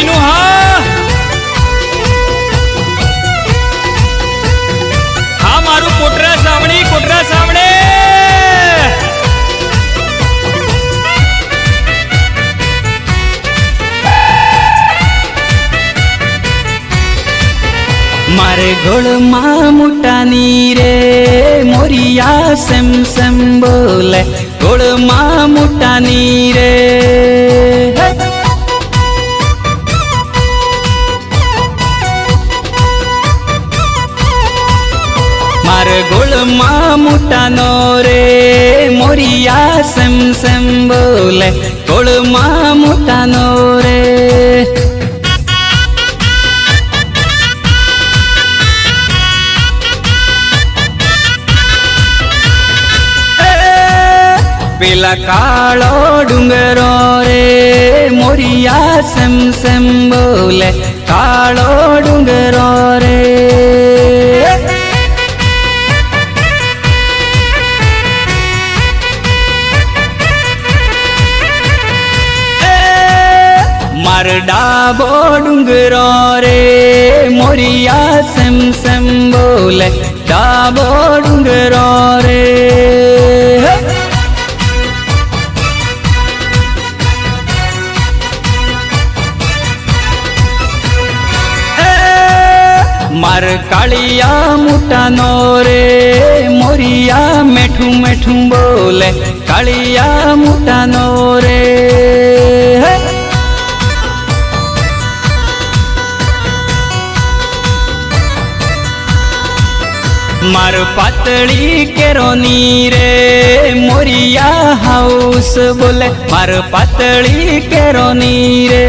લોહીનું હા. હા, મારું કોટરા સાવણી કોટરા સાવણે મારે ગોળમાં મોટાની રે, મોરિયા સેમ સેમ બોલે. ગોળમાં મોટાની રે મારે ગોળમાં મોટાનો રે મોરિયા સેમ સેમ બોલે ગોળમાં મોટાનો રે પેલા કાળો ડુંગરો રે મોરિયા સેમ સેમ બોલે કાળો ડુંગરો રે માર ડાબો ડુંગરો રે મોરિયા સેમ સેમ બોલે, ડાબો ડુંગરો રે. માર કાળિયા મોટાનો રે, મોરિયા મેઠું મેઠું બોલે, કાળિયા મોટાનો રે. માર પાતળી કેરોની રે મોરિયા હાઉસ બોલે માર પાતળી કેરોની રે.